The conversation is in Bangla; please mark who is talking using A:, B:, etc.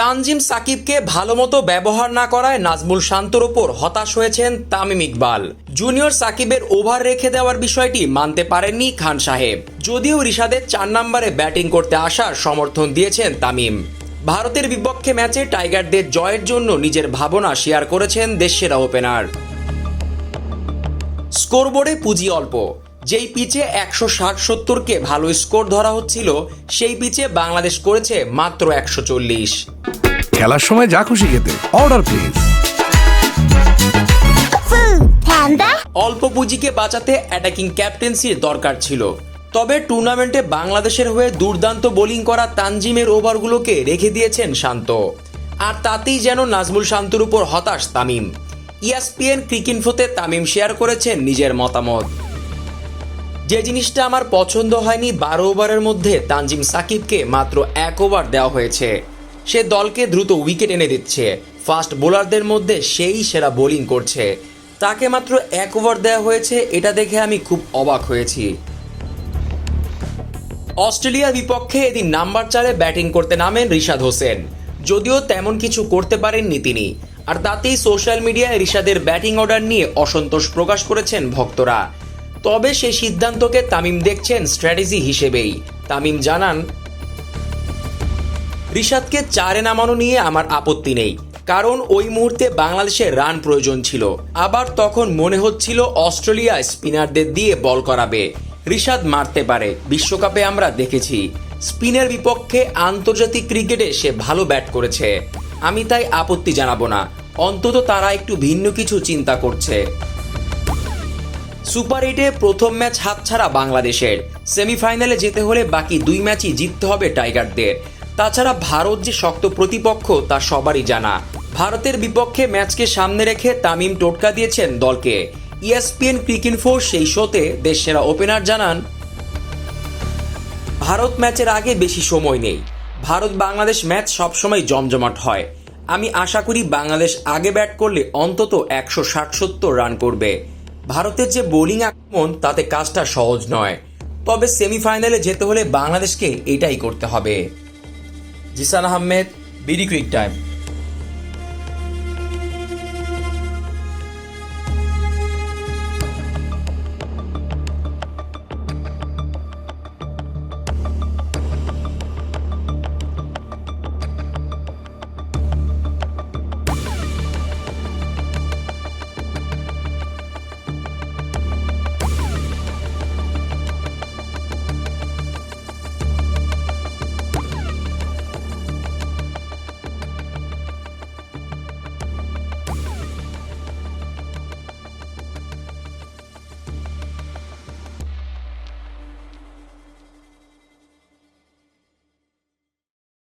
A: তানজিম সাকিবকে ভালোমতো ব্যবহার না করায় নাজমুল শান্তর ওপর হতাশ হয়েছেন তামিম ইকবাল। জুনিয়র সাকিবের ওভার রেখে দেওয়ার বিষয়টি মানতে পারেননি খান সাহেব। যদিও রিশাদের চার নম্বরে ব্যাটিং করতে আসার সমর্থন দিয়েছেন তামিম। ভারতের বিপক্ষে ম্যাচে টাইগারদের জয়ের জন্য নিজের ভাবনা শেয়ার করেছেন দেশসেরা ওপেনার। স্কোরবোর্ডে পুঁজি অল্প। যেই পিচে একশো ষাট সত্তরকে ভালো স্কোর ধরা হচ্ছিল সেই পিচে বাংলাদেশ করেছে মাত্র একশো চল্লিশ।
B: খেলার সময় যা খুশি খেতে অর্ডার প্লিজ
A: অল্প পুঁজিকে বাঁচাতে অ্যাটাকিং ক্যাপ্টেন্সির দরকার ছিল। তবে টুর্নামেন্টে বাংলাদেশের হয়ে দুর্দান্ত বোলিং করা তানজিমের ওভারগুলোকে রেখে দিয়েছেন শান্ত। আর তাতেই যেন নাজমুল শান্তর উপর হতাশ তামিম। E ইএসপিএন ক্রিকিনফোতে তামিম শেয়ার করেছেন নিজের মতামত। যে জিনিসটা আমার পছন্দ হয়নি বারো ওভারের মধ্যে তানজিম সাকিবকে মাত্র এক ওভার দেওয়া হয়েছে। সে দলকে দ্রুত উইকেট এনে দিচ্ছে। ফাস্ট বোলারদের মধ্যে সেই সেরা বোলিং করছে। তাকে মাত্র এক ওভার দেওয়া হয়েছে, এটা দেখে আমি খুব অবাক হয়েছি। অস্ট্রেলিয়ার বিপক্ষে এদিন নাম্বার চারে ব্যাটিং করতে নামেন রিশাদ হোসেন। যদিও তেমন কিছু করতে পারেননি তিনি। আর তাতেই সোশ্যাল মিডিয়ায় রিশাদের ব্যাটিং অর্ডার নিয়ে অসন্তোষ প্রকাশ করেছেন ভক্তরা। তবে সেই সিদ্ধান্তকে তামিম দেখছেন স্ট্র্যাটেজি হিসেবেই। তামিম জানান, রিশাদকে চারে নামানো নিয়ে আমার আপত্তি নেই, কারণ ওই মুহূর্তে বাংলাদেশের রান প্রয়োজন ছিল। আবার তখন মনে হচ্ছিল অস্ট্রেলিয়া স্পিনারদের দিয়ে বল করাবে। রিশাদ মারতে পারে, বিশ্বকাপে আমরা দেখেছি। স্পিনের বিপক্ষে আন্তর্জাতিক ক্রিকেটে সে ভালো ব্যাট করেছে। আমি তাই আপত্তি জানাব না, অন্তত তারা একটু ভিন্ন কিছু চিন্তা করছে। সুপার এইটে প্রথম ম্যাচ হাতছাড়া বাংলাদেশের। সেমিফাইনালে যেতে হলে বাকি দুই ম্যাচই জিততে হবে টাইগারদের। তাছাড়া ভারত যে শক্ত প্রতিপক্ষ, তা সবারই জানা। ভারতের বিপক্ষে ম্যাচকে সামনে রেখে তামিম টোটকা দিয়েছেন দলকে। ইএসপিএন ক্রিকিনফো সেই শোতে দেশসেরা ওপেনার জানান, ভারত ম্যাচের আগে বেশি সময় নেই। ভারত বাংলাদেশ ম্যাচ সবসময় জমজমাট হয়। আমি আশা করি বাংলাদেশ আগে ব্যাট করলে অন্তত একশো ষাট সত্তর রান করবে। ভারতের যে বোলিং আক্রমণ তাতে কাজটা সহজ নয়। তবে সেমিফাইনালে যেতে হলে বাংলাদেশকে এটাই করতে হবে। Zisan Ahmed, BD cric time.